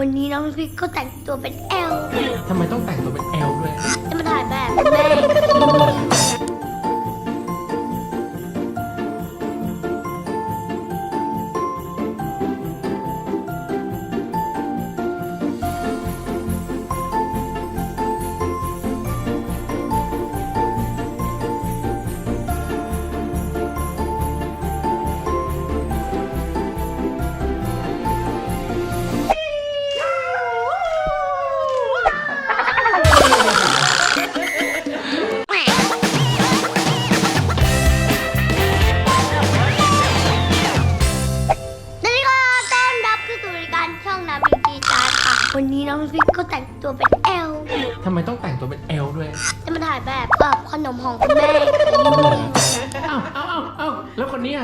วันนี้น้องพริกก็แต่งตัวเป็นแอลทำไมต้องแต่งตัวเป็นแอลด้วย จะมาถ่ายแบบแม่ แล้วคนเนี้ย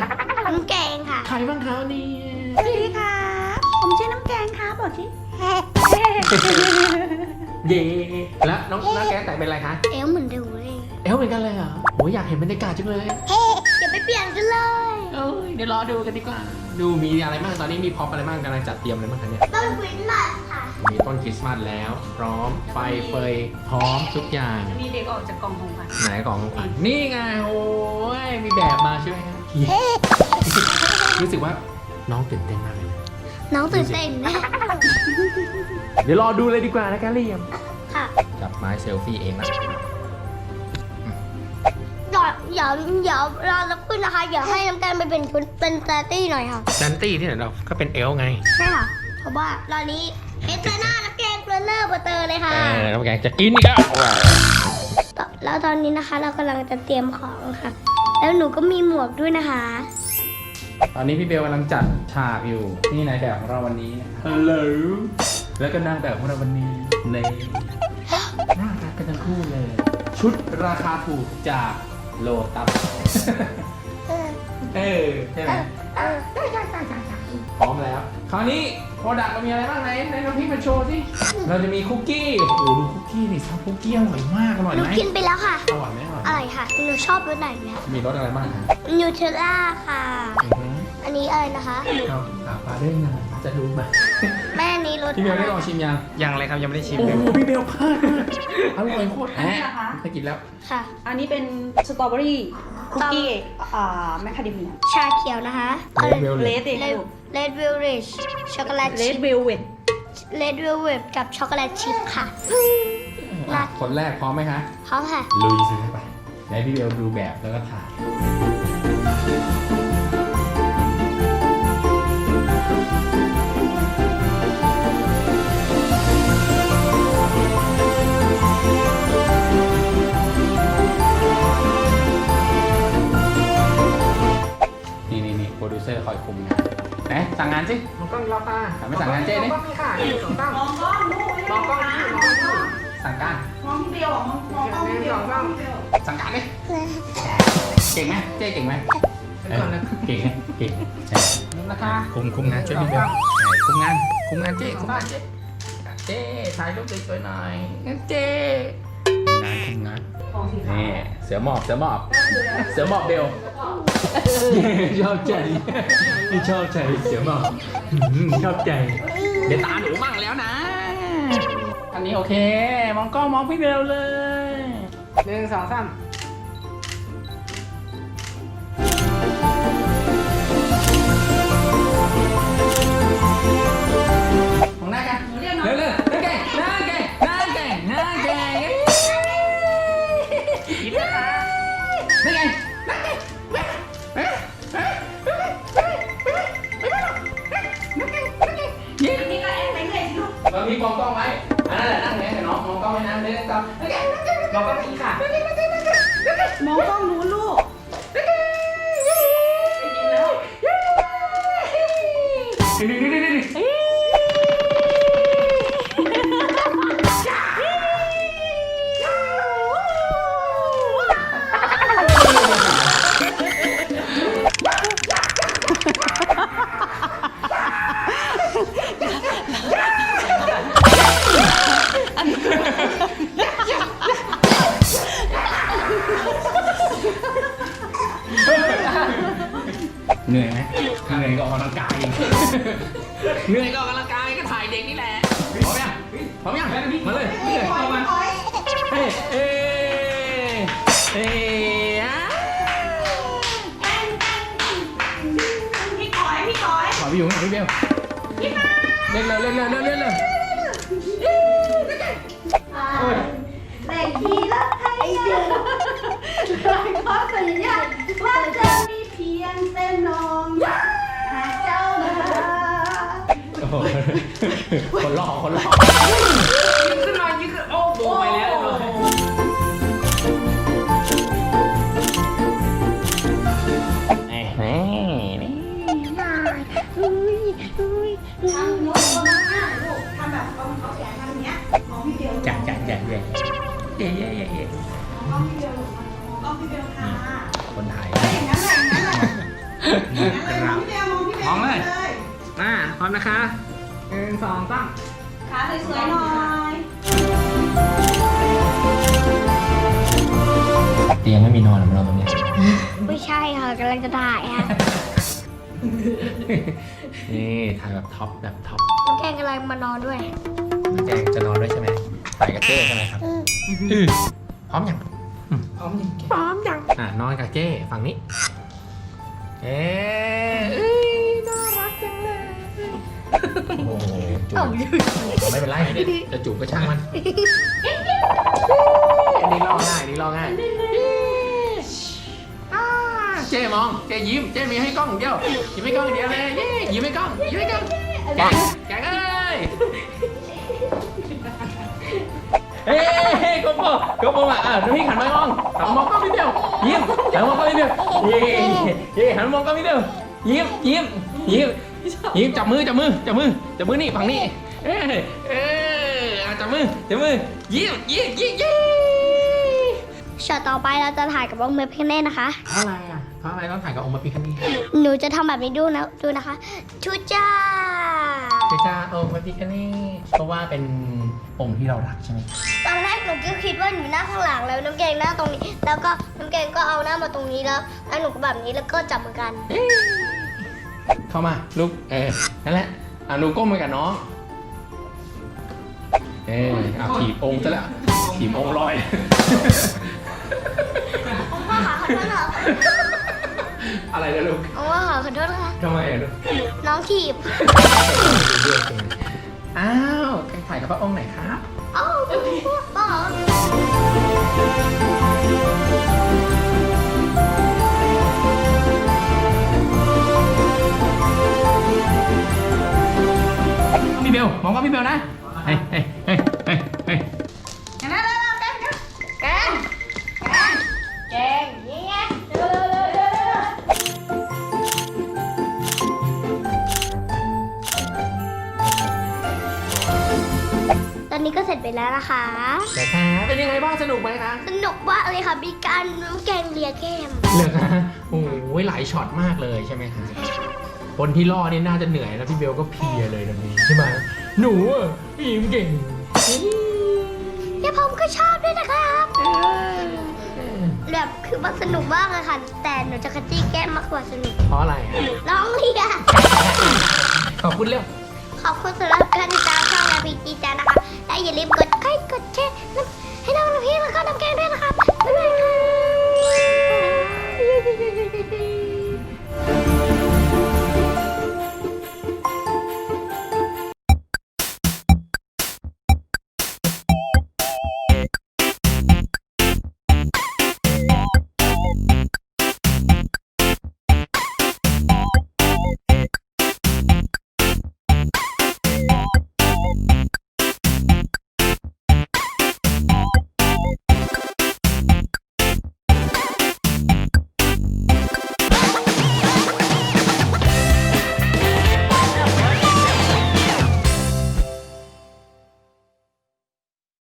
น้ำแกงค่ะ ใครบ้างคะวันนี้สวัสดีค่ะ ผมชื่อน้ำแกงค่ะบอกสิเย่แล้วน้องน้าแกแต่งเป็นอะไรคะ เอลเหมือนดูเลยแอลเหมือนกันเลยเหรอโอ้ยอยากเห็นบรรยากาศจังเลย เฮ้อย่าไปเปลี่ยนกันเลยเอ้ยเดี๋ยวรอดูกันดีกว่า ดูมีอะไรบ้างตอนนี้มีพร็อพอะไรบ้างกำลังจัดเตรียมอะไรบ้างคะเนี่ย ต้นคริสต์มาสค่ะ มีต้นคริสต์มาสแล้ว พร้อมไฟเฟยพร้อมทุกอย่าง มีเด็กออกจากกล่องของขวัญไหนกล่องของขวัญนี่ไงโอ้ยมีแบบมาใช่ไหมครับ รู้สึกว่าน้องตื่นเต้นมากเลยนะน้องตื่นเต้นนะเดี๋ยวรอดูเลยดีกว่านะแกเรียมค่ะจับไม้เซลฟี่เองนะอย่าอย่าอย่ารอสักครู่นะคะอย่าให้น้ำแกงไปเป็นชุดเป็นแตตี้หน่อยค่ะดันตี้ที่ไหนเราก็เป็นเอลไงใช่ค่ะเพราะว่าตอนนี้เห็นแต่หน้าน้ำแกงเกลือเลอร์เบอร์เตอร์เลยค่ะเออน้ำแกงจะกินอีกแล้วแล้วตอนนี้นะคะเรากำลังจะเตรียมของค่ะ แล้วหนูก็มีหมวกด้วยนะคะ ตอนนี้พี่เบลกำลังจัดฉากอยู่ นี่นายแบบของเราวันนี้ฮัลโหลแล้วก็นางแบบของเราวันนี้ในน่ารักกันทั้งคู่เลย ชุดราคาถูกจากโลตัสเออเออใช่ไหมเออพร้อมแล้ว คราวนี้โป รดักต์เรามีอะไรบ้างไหนในน้องพี่มาโชว์สิเราจะมีคุกกี้โอ้โหดูคุกกี้ดิซับคุกกี้อร่อยมากอร่อยหนูไหมกินไปแล้วค่ะ อร่อยไหมอร่อยอร่อยค่ะ หนูชอบรสไหนเนี่ยมีรสอะไรบ้างคะนูเทลล่าค่ะ อือหืออันนี้อะไรนะคะ เอาถามปลาได้ไงจะรู้ไหมแม่อันนี้รสพี่เบลได้ลองชิมยังยังเลยครับยังไม่ได้ชิมโอ้เลยโหพี่เบลพลาดมากอร่อยโคตรอันนี้เหรอคะเคยกินแล้ว ค่ะ อันนี้เป็นสตรอเบอรี่ คุกกี้อ่าแมคคาเดเมียชาเขียวนะคะ Red Velvet เลดเองเลดเลดเวลริชช็อกโกแลตเลชิดพ เวลเวทเลดเวลเวทกับช็อกโกแลตชิพค่ะ อะคนแรกพร้อมไหมคะพร้อมค่ะ ลุยสิไปไหนพี่เบลดูแบบแล้วก็ถ่าย มันก็รับตาแต่ไม่สั่งงานเจ๊นี่ก็มีค่ะนี่สองตั้งมองกล้องลูกมองกล้องนี่มองกล้องสั่งการมองพี่เบลอะมองมองกล้องพี่เบลมองพี่เบลสั่งการดิเก่งไหมเจ๊เก่งไหมเดี๋ยวก่อนนะเก่งไหมเก่งใช่นะคะคุมคุมงานช่วยพี่เบลคุมงานคุมงานเจ๊คุมงานเจ๊เจ๊ถ่ายรูปสวยๆหน่อยงั้นเจ๊งานคุมงานของ สีขาวนี่เสือหมอบเสือหมอบเสือหมอบเบลชอบใจไม่ชอบใจเสือหมอบอืมชอบใจ เดี๋ยวตาหนูมั่งแล้วนะ อันนี้โอเค มองกล้องมองพี่เบลเลยหนึ่งสองสามม เรามีมองกล้องไว้อันนั้นแหละนั่งเนี้ยแต่น้องมองกล้องไว้นะเล่นกลับหน้าแก่หน้าแก่หน้าแกเราก็มีค่ะ มองกล้องนู้นลูก เหนื่อยไหมเหนื่อยก็ออกกำลังกายเหนื่อยก็ออกกำลังกายก็ถ่ายเด็กด็กนี่แหละพร้อมยังพร้อมยังมาเลยมาเลยถอยถอยเฮ้ยเอ้ยเอ้ยอะพี่ถอยพี่ถอยขอพี่หยุงพี่เบลเล่นเร็วเล่นเร็วเล่นเร็วเร็วแต่ทีละไทยเดินขอสัญญาว่าจะมีเพี ยงแต่น้องหาเจ้ามาโอ้โหคนหล่อคนหล่อขึ้ พร้อมนะคะหนึ่งสองสามขาสวยๆหน่อยเตียงไม่มีนอนหรอมานอนตรงนี้ไม่ใช่ค่ะกำลังจะถ่ายค่ะนี่ถ่ายแบบท็อปแบบท็อปน้องแกงกำลังมานอนด้วยแจงจะนอนด้วยใช่ไหมถ่ายกับเจ้ใช่ไหมครับอือพร้อมยังพร้อมยังพร้อมยังอะนอนกับเจ้ฝั่งนี้เอ๊ โอ้โหจูบไม่เป็นไรจะจูบก็ช่างมันอันนี้ลองง่ายอันนี้ลองง่ายอ่าเจ้มองเจ้ยิ้มเจ้มีให้กล้องเดียวยิ้มให้กล้องเดียวเลยเย้ยิ้มให้กล้องยิ้มให้กล้องแกงแกงเอ้ยเฮ้ยกบกบมาอะพี่หันมามองหันมามองกล้องพี่เดียวยิ้มหันมามองกล้องพี่เดียวเย้เย้หันมามองกล้องพี่เดียวยิ้มยิ้มยิ้ม ยิ้มจับมือจับมือจับมือจับมือนี่ฝั่งนี้ เอ้ยเอ้ยอะจับมือจับมือยิ้มยิ้มยิ้มยิ้มช็อตต่อไปเราจะถ่ายกับองค์เมพิเน่นะคะ เพราะอะไรอะเพราะอะไรต้องถ่ายกับองค์พระพิฆเนศหนูจะทำแบบนี้ดูนะดูนะคะชุจ้าเจ้าองค์พระพิฆเนศเพราะว่าเป็นองค์ที่เรารักใช่ไหมตอนแรกหนูก็คิดว่าหนูหน้าข้างหลังแล้วน้ำแกงหน้าตรงนี้ แล้วก็น้ำแกงก็เอาหน้ามาตรงนี้แล้วแล้วหนูก็แบบนี้แล้วก็จับมือกัน เข้ามาลูกเออนั่นแหละอะหนูก้มไปกับน้องเออเอาถีบองค์ซะแล้วถีบองค์ลอย องค์พ่อขาขอโทษค่ะอะไรนะลูกองค์พ่อขาขอโทษค่ะ ทำไมอะลูกน้องถีบอ้าวใครถ่ายกับพระองค์ไหนครับเอ้าพ่อ ลมองว่าพี่เบลนะเฮ้ยเฮ้ยเฮ้ยเฮ้ยเฮ้ยอย่างนั้นเลยแกงแกงแกงแกงนี่ไงเร็วเร็วเร็วเร็วตอนนี้ก็เสร็จไปแล้วนะคะ แต่คะเป็นยังไงบ้างสนุกไหมคะสนุกมากเลยค่ะมีการน้ำแกงเลียแก้มเหลือคะโอ้ยหลายช็อตมากเลยใช่ไหมคะ คนที่ล่อนี่ยน่าจะเหนื่อยแล้วพี่เบลก็เพียเลยตอนนี้ใช่ไหมหนูพี่ยิ้มเก่งเนี่ยผมก็ชอบด้วยนะครับแบบคือมันสนุกมากเลยค่ะ แต่หนูจะกระตี้แก้มมากกว่าสนุกเพราะอะไรร้องเรียขอบคุณเร็วขอบคุณสำหรับการติดตามช่องนาพีจีจ้านะคะและอย่าลืมกดไลค์กดแชร์ให้น้องน้ำพี่แล้วก็น้ำแก้งด้วยนะคะ